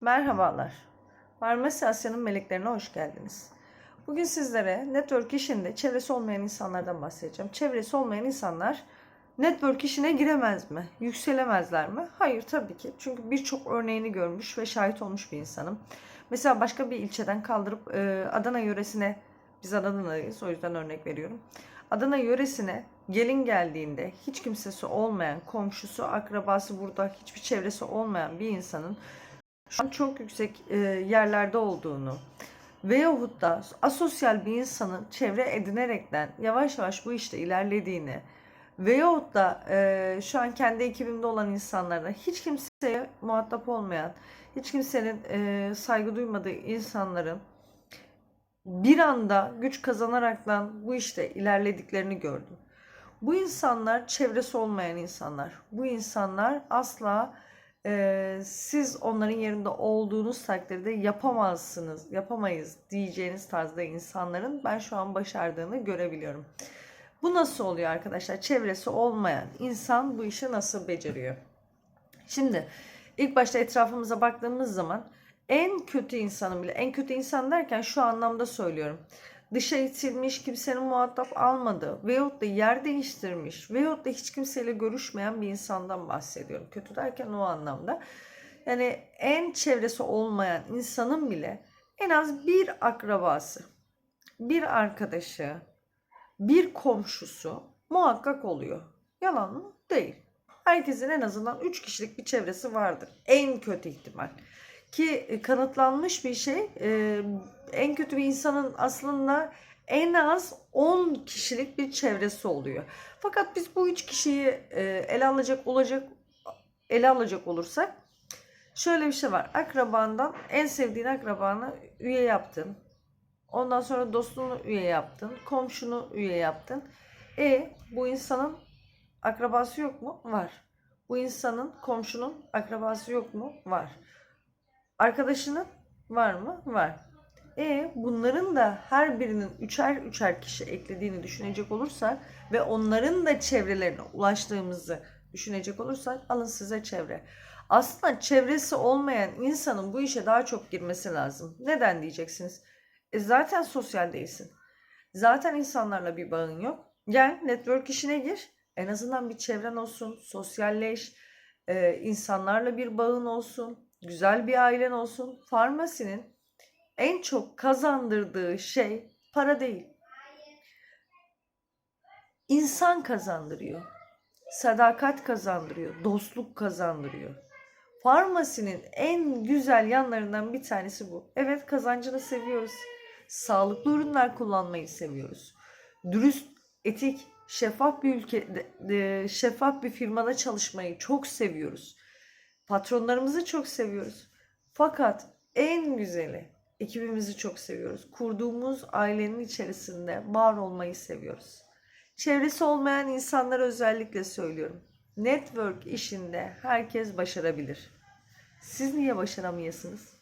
Merhabalar. Farmasi Asya'nın meleklerine hoş geldiniz. Bugün sizlere network işinde çevresi olmayan insanlardan bahsedeceğim. Çevresi olmayan insanlar network işine giremez mi? Yükselemezler mi? Hayır tabii ki. Çünkü birçok örneğini görmüş ve şahit olmuş bir insanım. Mesela başka bir ilçeden kaldırıp e, Adana yöresine, biz Adana'dayız o yüzden örnek veriyorum. Adana yöresine gelin geldiğinde hiç kimsesi olmayan, komşusu, akrabası burada hiçbir çevresi olmayan bir insanın şu an çok yüksek e, yerlerde olduğunu veyahut da asosyal bir insanın çevre edinerekten yavaş yavaş bu işte ilerlediğini veyahut da e, şu an kendi ekibimde olan insanlarla hiç kimseye muhatap olmayan, hiç kimsenin e, saygı duymadığı insanların bir anda güç kazanaraktan bu işte ilerlediklerini gördüm. Bu insanlar çevresi olmayan insanlar. Bu insanlar asla siz onların yerinde olduğunuz takdirde yapamazsınız, yapamayız diyeceğiniz tarzda insanların ben şu an başardığını görebiliyorum. Bu nasıl oluyor arkadaşlar? Çevresi olmayan insan bu işi nasıl beceriyor? Şimdi ilk başta etrafımıza baktığımız zaman en kötü insanın bile, en kötü insan derken şu anlamda söylüyorum. Dışa itilmiş, kimsenin muhatap almadığı veyahut da yer değiştirmiş veyahut da hiç kimseyle görüşmeyen bir insandan bahsediyorum. Kötü derken o anlamda. Yani en çevresi olmayan insanın bile en az bir akrabası, bir arkadaşı, bir komşusu muhakkak oluyor. Yalan mı? Değil. Herkesin en azından 3 kişilik bir çevresi vardır. En kötü ihtimal. Ki kanıtlanmış bir şey. En kötü bir insanın aslında en az 10 kişilik bir çevresi oluyor. Fakat biz bu 3 kişiyi e, ele alacak olacak ele alacak olursak şöyle bir şey var. Akrabandan en sevdiğin akrabanı üye yaptın. Ondan sonra dostunu üye yaptın. Komşunu üye yaptın. E bu insanın akrabası yok mu? Var. Bu insanın komşunun akrabası yok mu? Var. Arkadaşının var mı? Var. E bunların da her birinin üçer üçer kişi eklediğini düşünecek olursak ve onların da çevrelerine ulaştığımızı düşünecek olursak alın size çevre. Aslında çevresi olmayan insanın bu işe daha çok girmesi lazım. Neden diyeceksiniz? E zaten sosyal değilsin. Zaten insanlarla bir bağın yok. Gel network işine gir. En azından bir çevren olsun, sosyalleş, e, insanlarla bir bağın olsun, güzel bir ailen olsun. Farmasinin en çok kazandırdığı şey para değil. İnsan kazandırıyor. Sadakat kazandırıyor, dostluk kazandırıyor. Farmasinin en güzel yanlarından bir tanesi bu. Evet kazancını seviyoruz. Sağlıklı ürünler kullanmayı seviyoruz. Dürüst, etik, şeffaf bir ülke, e, şeffaf bir firmada çalışmayı çok seviyoruz. Patronlarımızı çok seviyoruz. Fakat en güzeli ekibimizi çok seviyoruz. Kurduğumuz ailenin içerisinde var olmayı seviyoruz. Çevresi olmayan insanlara özellikle söylüyorum. Network işinde herkes başarabilir. Siz niye başaramayasınız?